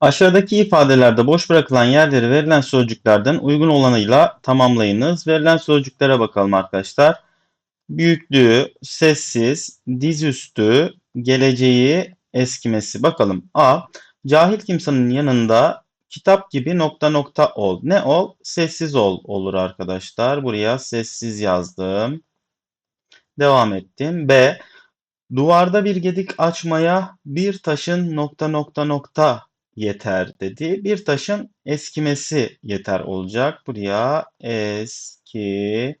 Aşağıdaki ifadelerde boş bırakılan yerleri verilen sözcüklerden uygun olanıyla tamamlayınız. Verilen sözcüklere bakalım arkadaşlar. Büyüklüğü, sessiz, dizüstü, geleceği, eskimesi. Bakalım. A. Cahil kimsenin yanında kitap gibi nokta nokta ol. Ne ol? Sessiz ol olur arkadaşlar. Buraya sessiz yazdım. Devam ettim. B. Duvarda bir gedik açmaya bir taşın nokta nokta nokta yeter dedi. Bir taşın eskimesi yeter olacak. Buraya eskimesi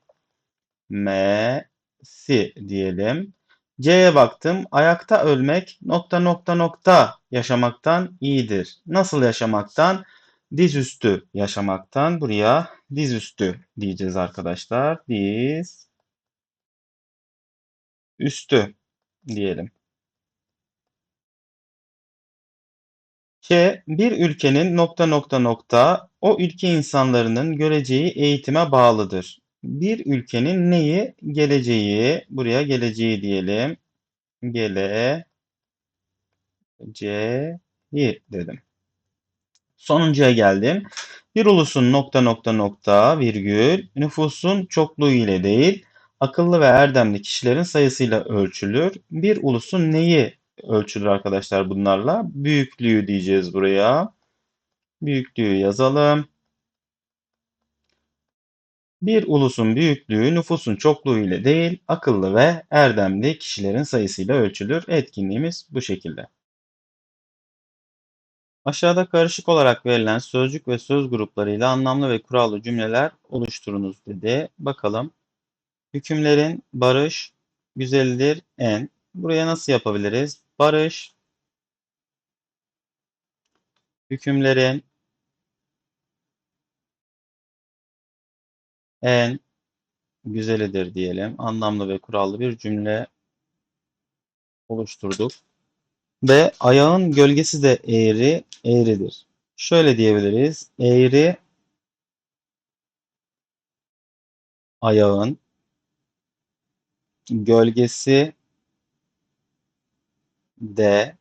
diyelim. C'ye baktım. Ayakta ölmek nokta nokta nokta yaşamaktan iyidir. Nasıl yaşamaktan? Dizüstü yaşamaktan. Buraya dizüstü diyeceğiz arkadaşlar. Diz üstü diyelim. K bir ülkenin nokta nokta nokta o ülke insanlarının göreceği eğitime bağlıdır. Bir ülkenin neyi? Geleceği. Buraya geleceği diyelim. Geleceği dedim. Sonuncuya geldim. Bir ulusun nokta nokta nokta virgül nüfusun çokluğu ile değil akıllı ve erdemli kişilerin sayısıyla ölçülür. Bir ulusun neyi ölçülür arkadaşlar bunlarla? Büyüklüğü diyeceğiz buraya. Büyüklüğü yazalım. Bir ulusun büyüklüğü nüfusun çokluğu ile değil, akıllı ve erdemli kişilerin sayısıyla ölçülür. Etkinliğimiz bu şekilde. Aşağıda karışık olarak verilen sözcük ve söz gruplarıyla anlamlı ve kurallı cümleler oluşturunuz dedi. Bakalım. Hükümlerin barış, güzeldir, en. Buraya nasıl yapabiliriz? Barış, hükümlerin en güzelidir diyelim. Anlamlı ve kurallı bir cümle oluşturduk. Ve ayağın gölgesi de eğri, eğridir. Şöyle diyebiliriz. Eğri ayağın gölgesi de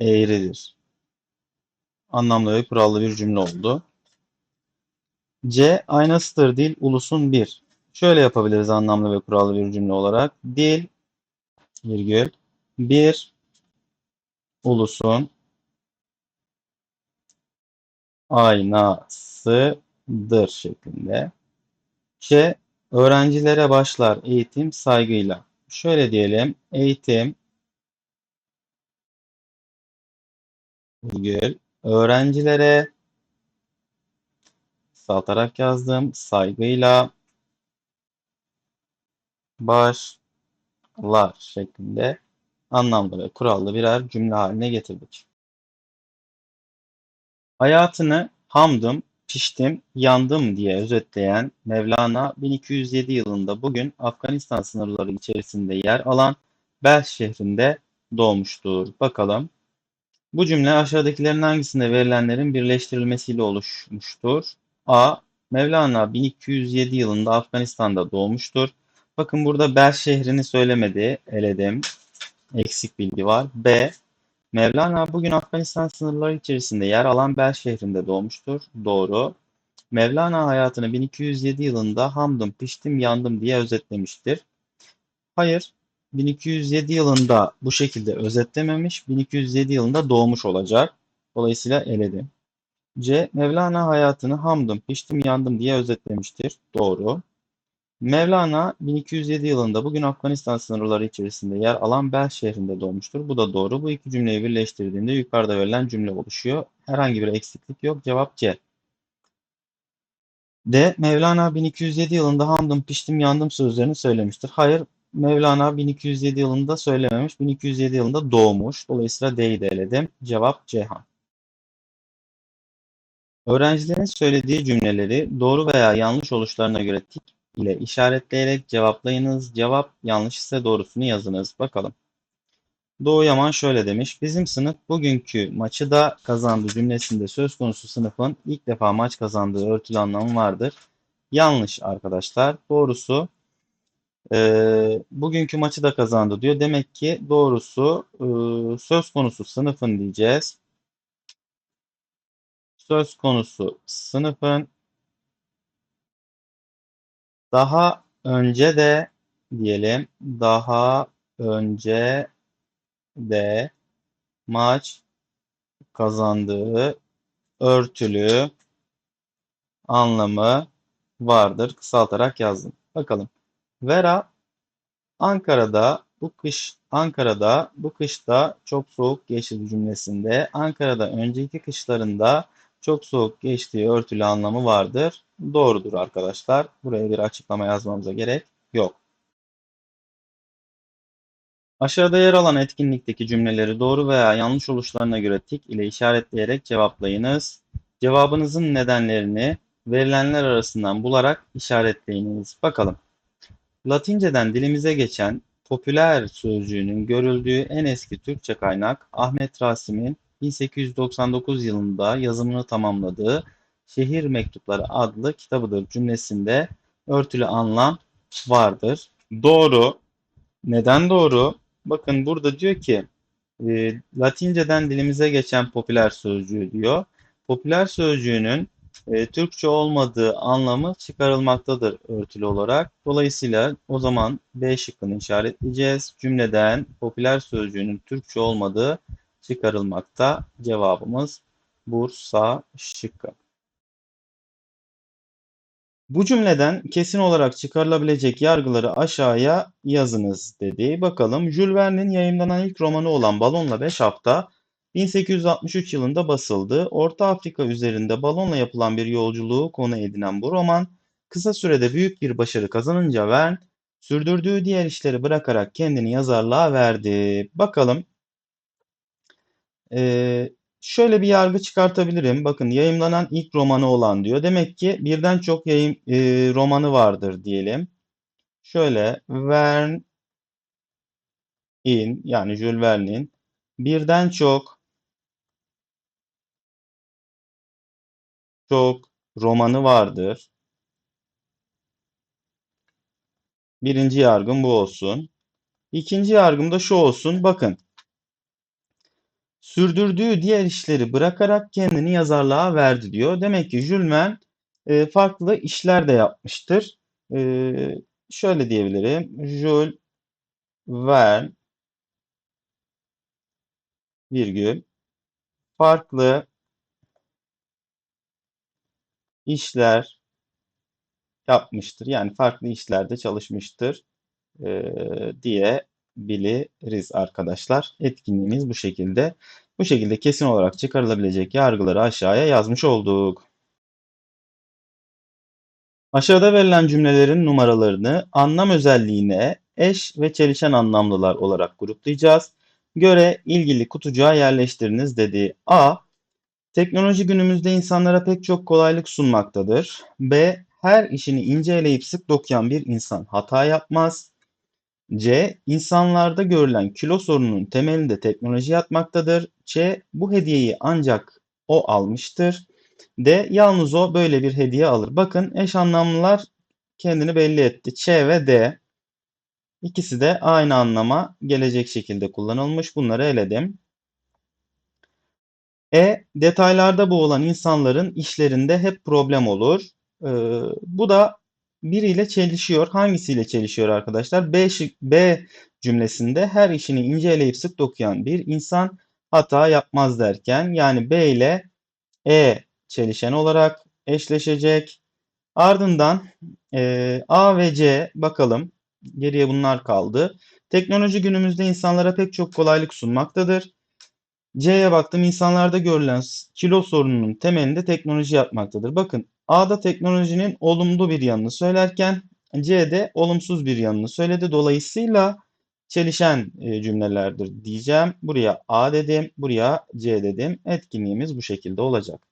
eğridir. Anlamlı ve kurallı bir cümle oldu. C aynasıdır dil ulusun bir. Şöyle yapabiliriz anlamlı ve kurallı bir cümle olarak. Dil virgül bir ulusun aynasıdır şeklinde. K öğrencilere başlar eğitim saygıyla. Şöyle diyelim eğitim virgül öğrencilere kısaltarak yazdım. Saygıyla başlar şeklinde anlamlı ve kurallı birer cümle haline getirdik. Hayatını hamdım, piştim, yandım diye özetleyen Mevlana 1207 yılında bugün Afganistan sınırları içerisinde yer alan Belh şehrinde doğmuştur. Bakalım. Bu cümle aşağıdakilerin hangisinde verilenlerin birleştirilmesiyle oluşmuştur? A. Mevlana 1207 yılında Afganistan'da doğmuştur. Bakın burada Belh şehrini söylemedi. Eledim. Eksik bilgi var. B. Mevlana bugün Afganistan sınırları içerisinde yer alan Belh şehrinde doğmuştur. Doğru. Mevlana hayatını 1207 yılında hamdım, piştim, yandım diye özetlemiştir. Hayır. 1207 yılında bu şekilde özetlememiş. 1207 yılında doğmuş olacak. Dolayısıyla eledim. C. Mevlana hayatını hamdım, piştim, yandım diye özetlemiştir. Doğru. Mevlana 1207 yılında bugün Afganistan sınırları içerisinde yer alan Belh şehrinde doğmuştur. Bu da doğru. Bu iki cümleyi birleştirdiğinde yukarıda verilen cümle oluşuyor. Herhangi bir eksiklik yok. Cevap C. D. Mevlana 1207 yılında hamdım, piştim, yandım sözlerini söylemiştir. Hayır, Mevlana 1207 yılında söylememiş. 1207 yılında doğmuş. Dolayısıyla D'yi de eledim. Cevap Ceyhan. Öğrencilerin söylediği cümleleri doğru veya yanlış oluşlarına göre tik ile işaretleyerek cevaplayınız. Cevap yanlış ise doğrusunu yazınız. Bakalım. Doğu Yaman şöyle demiş. Bizim sınıf bugünkü maçı da kazandı cümlesinde söz konusu sınıfın ilk defa maç kazandığı örtülü anlamı vardır. Yanlış arkadaşlar. Doğrusu e, bugünkü maçı da kazandı diyor. Demek ki doğrusu e, söz konusu sınıfın diyeceğiz. söz konusu sınıfın daha önce de diyelim daha önce de maç kazandığı örtülü anlamı vardır. Kısaltarak yazdım. Bakalım. Vera Ankara'da bu kış Ankara'da bu kışta çok soğuk geçti cümlesinde Ankara'da önceki kışlarında çok soğuk geçtiği örtülü anlamı vardır. Doğrudur arkadaşlar. Buraya bir açıklama yazmamıza gerek yok. Aşağıda yer alan etkinlikteki cümleleri doğru veya yanlış oluşlarına göre tik ile işaretleyerek cevaplayınız. Cevabınızın nedenlerini verilenler arasından bularak işaretleyiniz. Bakalım. Latinceden dilimize geçen popüler sözcüğünün görüldüğü en eski Türkçe kaynak Ahmet Rasim'in 1899 yılında yazımını tamamladığı Şehir Mektupları adlı kitabıdır cümlesinde örtülü anlam vardır. Doğru. Neden doğru? Bakın burada diyor ki e, Latinceden dilimize geçen popüler sözcüğü diyor. Popüler sözcüğünün e, Türkçe olmadığı anlamı çıkarılmaktadır örtülü olarak. Dolayısıyla o zaman B şıkkını işaretleyeceğiz. Cümleden popüler sözcüğünün Türkçe olmadığı çıkarılmakta. Cevabımız Bursa şıkkı. Bu cümleden kesin olarak çıkarılabilecek yargıları aşağıya yazınız dedi. Bakalım Jules Verne'in yayımlanan ilk romanı olan Balonla 5 Hafta 1863 yılında basıldı. Orta Afrika üzerinde balonla yapılan bir yolculuğu konu edinen bu roman kısa sürede büyük bir başarı kazanınca Verne sürdürdüğü diğer işleri bırakarak kendini yazarlığa verdi. Bakalım ee, şöyle bir yargı çıkartabilirim. Bakın yayımlanan ilk romanı olan diyor. Demek ki birden çok yayın e, romanı vardır diyelim. Şöyle Verne in yani Jules Verne'in birden çok çok romanı vardır. Birinci yargım bu olsun. İkinci yargım da şu olsun. Bakın sürdürdüğü diğer işleri bırakarak kendini yazarlığa verdi diyor. Demek ki Jules e, farklı işler de yapmıştır. E, şöyle diyebilirim. Jules Verne virgül farklı işler yapmıştır. Yani farklı işlerde çalışmıştır e, diye biliriz arkadaşlar. Etkinliğimiz bu şekilde. Bu şekilde kesin olarak çıkarılabilecek yargıları aşağıya yazmış olduk. Aşağıda verilen cümlelerin numaralarını anlam özelliğine eş ve çelişen anlamlılar olarak gruplayacağız. Göre ilgili kutucuğa yerleştiriniz dedi. A. Teknoloji günümüzde insanlara pek çok kolaylık sunmaktadır. B. Her işini ince eleyip sık dokuyan bir insan hata yapmaz. C. İnsanlarda görülen kilo sorununun temelinde teknoloji yatmaktadır. C. Bu hediyeyi ancak o almıştır. D. Yalnız o böyle bir hediye alır. Bakın eş anlamlılar kendini belli etti. Ç ve D. İkisi de aynı anlama gelecek şekilde kullanılmış. Bunları eledim. E. Detaylarda boğulan insanların işlerinde hep problem olur. Ee, bu da biriyle çelişiyor. Hangisiyle çelişiyor arkadaşlar? B, B cümlesinde her işini inceleyip sık dokuyan bir insan hata yapmaz derken yani B ile E çelişen olarak eşleşecek. Ardından e, A ve C bakalım. Geriye bunlar kaldı. Teknoloji günümüzde insanlara pek çok kolaylık sunmaktadır. C'ye baktım. İnsanlarda görülen kilo sorununun temelinde teknoloji yapmaktadır. Bakın A'da teknolojinin olumlu bir yanını söylerken C'de olumsuz bir yanını söyledi. Dolayısıyla çelişen e, cümlelerdir diyeceğim. Buraya A dedim, buraya C dedim. Etkinliğimiz bu şekilde olacak.